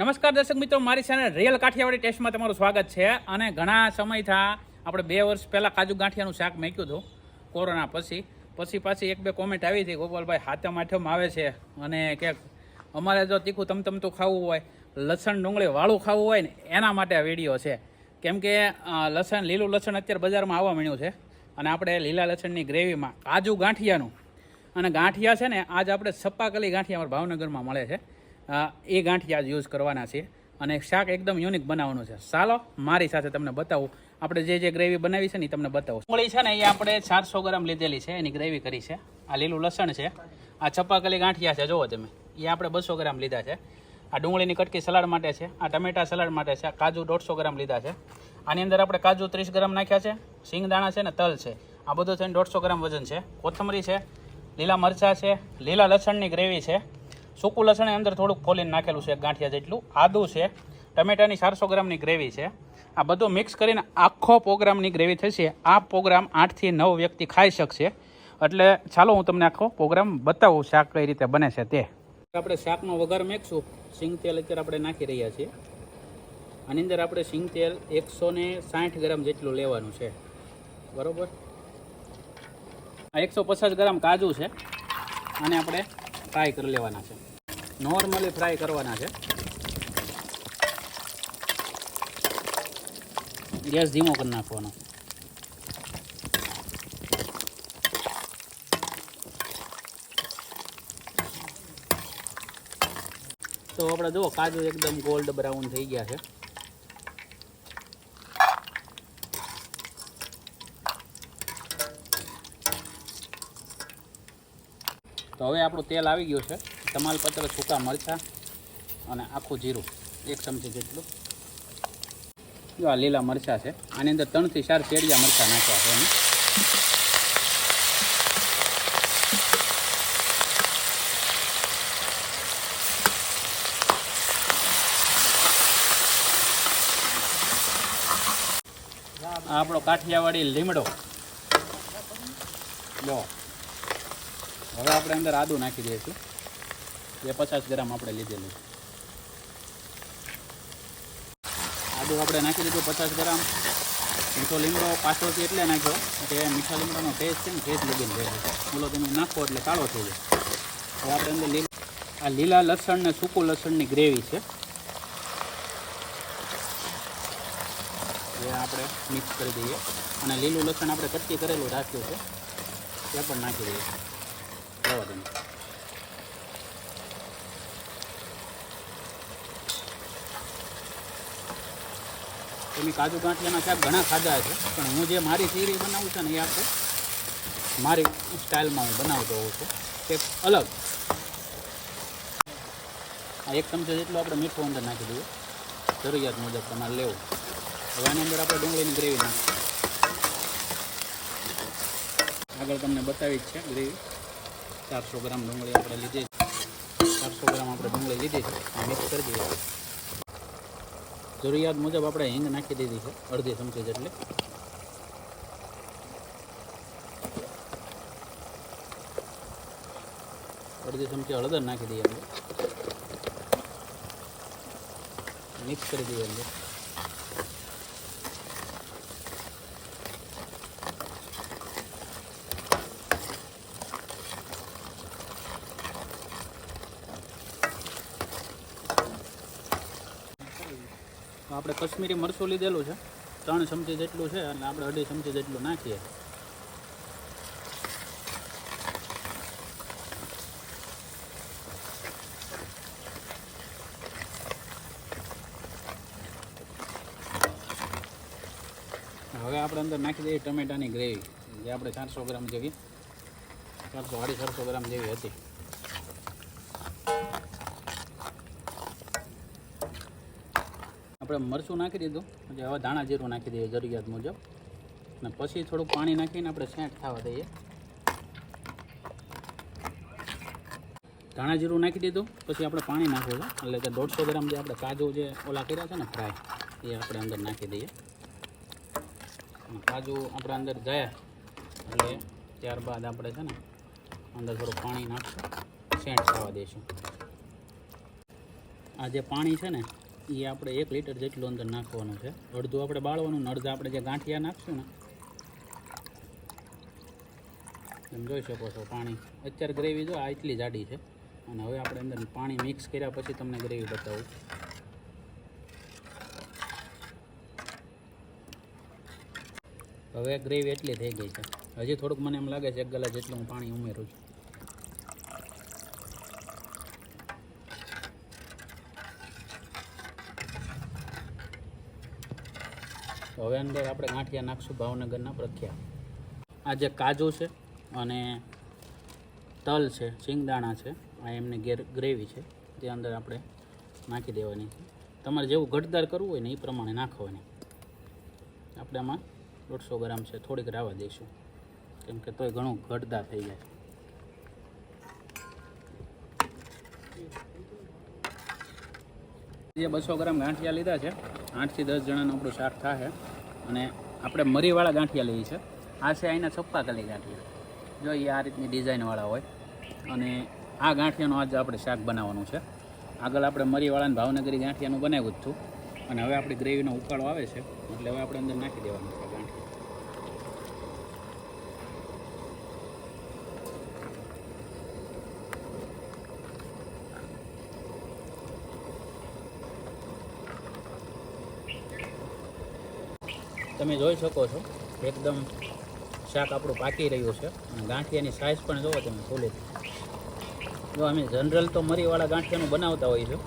નમસ્કાર દર્શક મિત્રો, મારી ચેનલ રિયલ કાઠિયાવાડી ટેસ્ટમાં તમારું સ્વાગત છે અને ઘણા સમયથી આપણે બે વર્ષ પહેલાં કાજુ ગાંઠિયાનું શાક મેક્યું હતું, કોરોના પછી. પછી પાછી એક બે કોમેન્ટ આવી હતી, ગોપાલભાઈ હાથમ આઠમ આવે છે અને કે અમારે જો તીખું તમતમતું ખાવું હોય, લસણ ડુંગળી વાળું ખાવું હોય ને, એના માટે આ વીડિયો છે. કેમ કે લસણ, લીલું લસણ અત્યારે બજારમાં આવવા મળ્યું છે અને આપણે લીલા લસણની ગ્રેવીમાં કાજુ ગાંઠિયાનું. અને ગાંઠિયા છે ને, આજ આપણે સપ્પાકલી ગાંઠિયા ભાવનગરમાં મળે છે. એ ગાંઠિયા યુઝ કરવાના છે. અને શાક એકદમ યુનિક બનાવવાનું છે. ચાલો, મારી સાથે તમને બતાવું. આપણે જે જે ગ્રેવી બનાવી છે ને તમને બતાવું. ડુંગળી છે ને એ આપણે ચારસો ગ્રામ લીધેલી છે. એની ગ્રેવી કરી છે. આ લીલું લસણ છે. આ ચપાકલી ગાંઠિયા છે, જુઓ તમે. એ આપણે બસો ગ્રામ લીધા છે. આ ડુંગળીની કટકી સલાડ માટે છે. આ ટમેટા સલાડ માટે છે. આ કાજુ દોઢસો ગ્રામ લીધા છે. આની અંદર આપણે કાજુ ત્રીસ ગ્રામ નાખ્યા છે. સિંગદાણા છે ને તલ છે. આ બધું થઈને દોઢસો ગ્રામ વજન છે. કોથમરી છે. લીલા મરચાં છે. લીલા લસણની ગ્રેવી છે. સૂકું લસણ અંદર થોડુંક ફોલીને નાખેલું છે ગાંઠિયા જેટલું. આદું છે, ટમેટાની ચારસો ગ્રામની ગ્રેવી છે. આ બધું મિક્સ કરીને આખો પ્રોગ્રામની ગ્રેવી થશે. આ પ્રોગ્રામ આઠથી નવ વ્યક્તિ ખાઈ શકશે. એટલે ચાલો હું તમને આખો પ્રોગ્રામ બતાવું શાક કઈ રીતે બને છે તે. આપણે શાકનો વઘાર મેકશું. સિંગ તેલ અત્યારે આપણે નાખી રહ્યા છીએ. આની અંદર આપણે સિંગ તેલ એકસો ને સાઠ ગ્રામ જેટલું લેવાનું છે. બરાબર? આ એકસો પચાસ ગ્રામ કાજુ છે. આને આપણે ફ્રાય કરી લેવાના છે. નોર્મલી ફ્રાય કરવાના છે. ગેસ ધીમો કરી નાખવાનો. તો આપણે જુઓ, કાજુ એકદમ ગોલ્ડ બ્રાઉન થઈ ગયા છે. તો હવે આપણું તેલ આવી ગયું છે. તમાલપત્ર, સૂકા મરચાં અને આખું જીરું, એક ચમચી જેટલું. જો આ લીલા મરચાં છે, આની અંદર ત્રણથી ચાર કેડિયા મરચાં નાખ્યા છે. આપણો કાઠિયાવાડી લીમડો. જો. હવે આપણે અંદર આદુ નાખી દઈશું. એ પચાસ ગ્રામ આપણે લીધેલું. આદુ આપણે નાખી દીધું પચાસ ગ્રામ. મીઠો લીમડો પાછળથી એટલે નાખ્યો. કે મીઠા લીમડાનો ટેસ્ટ છે ને ટેસ્ટ લગીને રહે બોલો, તમે નાખો એટલે કાળો થઈ જાય. આપણે અંદર આ લીલા લસણ ને સૂકું લસણની ગ્રેવી છે. એ આપણે મિક્સ કરી દઈએ. અને લીલું લસણ આપણે કટકી કરેલું રાખ્યું છે. તે પણ નાખી દઈએ. રવા તમે કાજુ ગાંઠિયાના શાક ઘણા ખાધા છે. પણ હું જે મારી સીરી બનાવું છું ને એ આપણે મારી સ્ટાઇલમાં હું બનાવતો હોઉં છું. તે અલગ. આ એક ચમચો જેટલું આપણે મીઠું અંદર નાખી દઈએ. જરૂરિયાત મુજબ તમારે લેવું. હવે આની અંદર આપણે ડુંગળીની ગ્રેવી નાખીએ આગળ તમને બતાવી જ છે ગ્રેવી. ચારસો ગ્રામ ડુંગળી આપણે લીધી ચારસો ગ્રામ આપણે ડુંગળી લીધી છે. મિક્સ કરી દઈએ. જરૂરિયાત મુજબ આપણે હિંગ નાખી દીધી છે, અડધી ચમચી જેટલી. અડધી ચમચી હળદર નાખી દઈએ અંદર મિક્સ કરી દઈએ અંદર આપણે કશ્મીરી મરચું લીધેલું છે. ત્રણ ચમચી જેટલું છે અને આપણે અઢી ચમચી જેટલું નાખીએ. હવે આપણે અંદર નાખી દઈએ ટમેટાની ગ્રેવી, જે આપણે ચારસો ગ્રામ જેવી, ચારસો અઢી ચારસો ગ્રામ જેવી હતી. આપણે મરચું નાખી દીધું. એટલે હવે ધાણા જીરું નાખી દઈએ જરૂરિયાત મુજબ. અને પછી થોડુંક પાણી નાખીને આપણે સેન્ટ થવા દઈએ. ધાણા જીરું નાખી દીધું. પછી આપણે પાણી નાખવું છે એટલે કે દોઢસો ગ્રામ જે આપણે કાજુ જે ઓલા કર્યા છે ને ફ્રાય, એ આપણે અંદર નાખી દઈએ. કાજુ આપણે અંદર જાય. એટલે ત્યારબાદ આપણે છે ને અંદર થોડું પાણી નાખશું. સેન્ટ થવા દઈશું. આ જે પાણી છે ને એ આપણે એક લીટર જેટલું અંદર નાખવાનું છે. અડધું આપણે બાળવાનું ને અડધા આપણે જે ગાંઠિયા નાખશું ને, તમે જોઈ શકો છો પાણી. અત્યારે ગ્રેવી જો આ એટલી જાડી છે. અને હવે આપણે અંદર પાણી મિક્સ કર્યા પછી તમને ગ્રેવી બતાવું. હવે ગ્રેવી એટલી થઈ ગઈ છે. હજી થોડુંક મને એમ લાગે છે એક ગલા જેટલું હું પાણી ઉમેરું છું. તો હવે અંદર આપણે ગાંઠિયા નાખશું ભાવનગરના પ્રખ્યાત. આ જે કાજુ છે અને તલ છે સિંગદાણા છે, આ એમની ગેર ગ્રેવી છે, તે અંદર આપણે નાખી દેવાની છે. તમારે જેવું ઘટદાર કરવું હોય ને એ પ્રમાણે નાખવાની. આપણે આમાં દોઢસો ગ્રામ છે, થોડીક રાવા દઈશું. કેમ કે તોય ઘણું ઘટદાર થઈ જાય. જે બસો ગ્રામ ગાંઠિયા લીધા છે, આઠથી દસ જણાનું આપણું શાક થાય અને આપણે મરીવાળા ગાંઠિયા લઈએ છીએ. આ છે અહીંના છપ્પા કલી ગાંઠિયા. જો એ આ રીતની ડિઝાઇનવાળા હોય. અને આ ગાંઠિયાનું આજે આપણે શાક બનાવવાનું છે. આગળ આપણે મરીવાળાને ભાવનગરી ગાંઠિયાનું બનાવ્યું જ હતું. અને હવે આપણી ગ્રેવીનો ઉકાળો આવે છે. એટલે હવે આપણે અંદર નાખી દેવાનું છે ગાંઠિયા તમે જોઈ શકો છો, એકદમ શાક આપણું પાકી રહ્યું છે. અને ગાંઠિયાની સાઇઝ પણ જોવો તમે ફૂલી જો અમે જનરલ તો મરીવાળા ગાંઠિયાનું બનાવતા હોઈએ છીએ.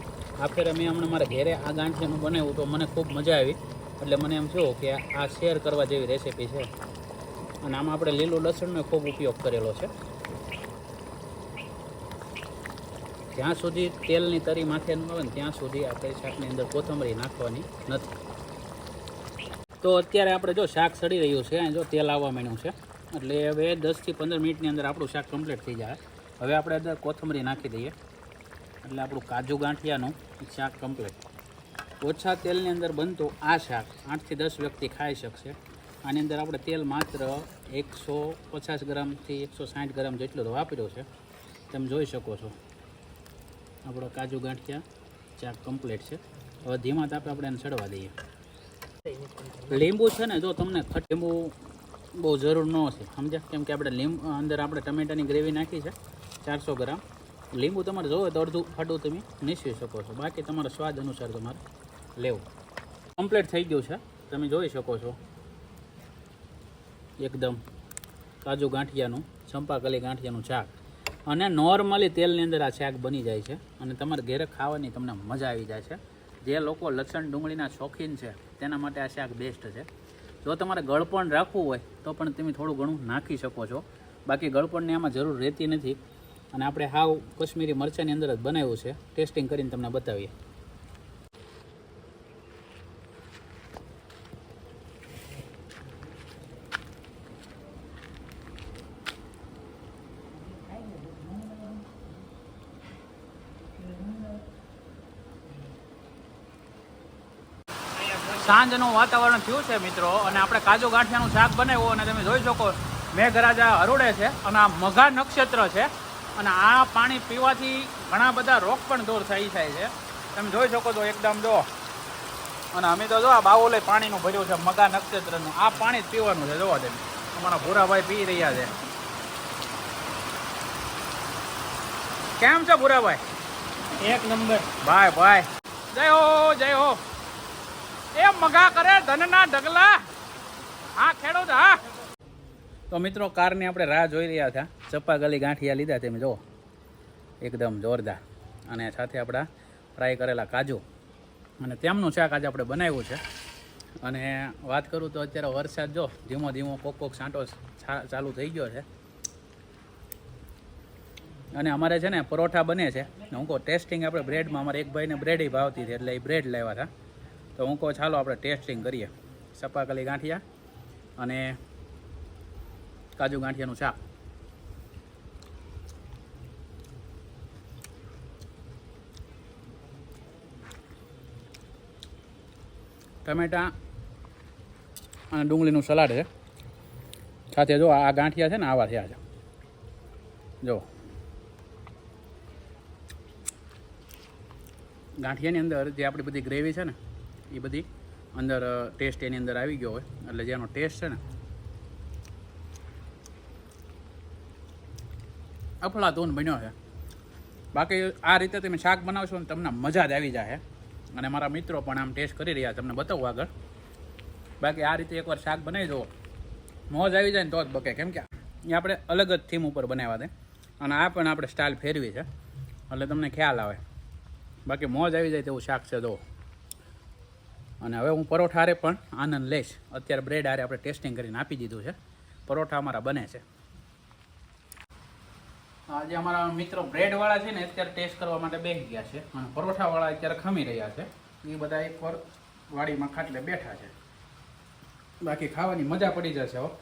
ફેર મેં હમણાં મારા ઘેરે આ ગાંઠિયાનું બનાવ્યું તો મને ખૂબ મજા આવી. એટલે મને એમ થયું કે આ શેર કરવા જેવી રેસીપી છે. અને આમાં આપણે લીલું લસણનો ખૂબ ઉપયોગ કરેલો છે. જ્યાં સુધી તેલની તરી માથે ન આવે ને ત્યાં સુધી આપણે શાકની અંદર કોથમરી નાખવાની નથી. તો અત્યારે આપણે જો શાક સડી રહ્યું છે જો તેલ આવવા માંડ્યું છે, એટલે હવે દસથી પંદર મિનિટની અંદર આપણું શાક કમ્પ્લીટ થઈ જાય. હવે આપણે અંદર કોથમરી નાખી દઈએ, એટલે આપણું કાજુ ગાંઠિયાનું શાક કમ્પ્લીટ ઓછા તેલની અંદર બનતું આ શાક આઠથી દસ વ્યક્તિ ખાઈ શકશે. આની અંદર આપણે તેલ માત્ર એકસો પચાસ ગ્રામથી એકસો સાઠ ગ્રામ જેટલું વાપર્યો છે. તમે જોઈ શકો છો. આપણો કાજુ ગાંઠિયા શાક કમ્પ્લીટ છે. હવે ધીમા તાપે આપણે એને ચડવા દઈએ. લીંબુ છે ને, જો તમને ખટ લીંબુ બહુ જરૂર ન છે સમજ્યા? કેમ કે આપણે લીંબુ, અંદર આપણે ટમેટાની ગ્રેવી નાખી છે, ચારસો ગ્રામ. લીંબુ તમારે જોવે તો અડધું ફાટું તમે નીસવી શકો છો. બાકી તમારા સ્વાદ અનુસાર તમારે લેવું. કમ્પ્લીટ થઈ ગયું છે. તમે જોઈ શકો છો. એકદમ કાજુ ગાંઠિયાનું, ચંપાકલી ગાંઠિયાનું શાક. અને નોર્મલી તેલની અંદર આ શાક બની જાય છે. અને તમારે ઘેરે ખાવાની તમને મજા આવી જાય છે. જે લોકો લસણ ડુંગળીના શોખીન છે, તેના માટે આ શાક બેસ્ટ છે. જો તમારે ગળપણ રાખવું હોય, તો પણ તમે થોડું ઘણું નાખી શકો છો. બાકી ગળપણની આમાં જરૂર રહેતી નથી. અને આપણે હાવ કશ્મીરી મરચાંની અંદર જ બનાવ્યું છે. ટેસ્ટિંગ કરીને તમને બતાવીએ. સાંજનું વાતાવરણ થયું છે મિત્રો અને આપણે કાજુ ગાંઠિયાનું શાક બનાવ્યું અને તમે જોઈ શકો મેઘરાજા હરુડે છે અને આ મઘા નક્ષત્ર છે. અને આ પાણી પીવાથી ઘણા બધા રોગ પણ દૂર થઈ જાય છે. તમે જોઈ શકો છો એકદમ જો. અને અમે તો જો આ બાઉલે પાણીનું ભર્યું છે મગા નક્ષત્રનું. આ પાણી જ પીવાનું છે જોવા તમે અમારા ભૂરાભાઈ પી રહ્યા છે. કેમ છે ભૂરાભાઈ? એક નંબર. ભાઈ ભાઈ. જય હો જય હો. એ મગા કરે ધનના ઢગલા. હા ખેડૂત હા. તો મિત્રો, કારની આપણે રાહ જોઈ રહ્યા હતા. ચપ્પા ગલી ગાંઠિયા લીધા તમે જુઓ. એકદમ જોરદાર. અને સાથે આપણા ફ્રાય કરેલા કાજુ. અને તેમનું શાક આજે આપણે બનાવ્યું છે. અને વાત કરું તો અત્યારે વરસાદ જો, ધીમો ધીમો કોક કોક છાંટો ચાલુ થઈ ગયો છે. અને અમારે છે ને, પરોઠા બને છે. હું કહું, ટેસ્ટિંગ આપણે બ્રેડમાં અમારે એક ભાઈને બ્રેડ ભાવતી હતી, એટલે એ બ્રેડ લાવ્યા હતા. તો હું કહું ચાલો આપણે ટેસ્ટિંગ કરીએ. સપાકલી ગાંઠિયા અને કાજુ ગાંઠિયાનું શાક. ટમેટા અને ડુંગળીનું સલાડ છે. સાથે જો આ ગાંઠિયા છે ને આવા થયા છે. જો. ગાંઠિયાની અંદર જે આપણી બધી ગ્રેવી છે ને એ બધી અંદર ટેસ્ટ એની અંદર આવી ગયો હોય. એટલે જેનો ટેસ્ટ છે ને, અફલાતૂન બન્યો છે. બાકી આ રીતે તમે શાક બનાવશો ને તમને મજા જ આવી જાય અને મારા મિત્રો પણ આમ ટેસ્ટ કરી રહ્યા તમને બતાવું આગળ. બાકી આ રીતે એકવાર શાક બનાવી જુઓ. મોજ આવી જાય ને તો જ બકે, કેમ કે એ આપણે અલગ જ થીમ ઉપર બનાવ્યા છે. અને આ પણ આપણે સ્ટાઇલ ફેરવી છે. એટલે તમને ખ્યાલ આવે. બાકી મોજ આવી જાય તેવું શાક છે, જુઓ. અને હવે હું પરોઠા હારે પણ આનંદ લઈશ. અત્યારે બ્રેડ આરે આપણે ટેસ્ટિંગ કરીને આપી દીધું છે. પરોઠા અમારા બને છે. આજે અમારા મિત્રો બ્રેડવાળા છે ને અત્યારે ટેસ્ટ કરવા માટે બેસી ગયા છે. અને પરોઠાવાળા અત્યારે ખમી રહ્યા છે. એ બધા એકવાર વાડીમાં ખાટલે બેઠા છે. બાકી ખાવાની મજા પડી જશે હો.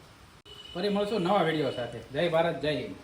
ફરી મળશું નવા વીડિયો સાથે. જય ભારત, જય હિન્દ.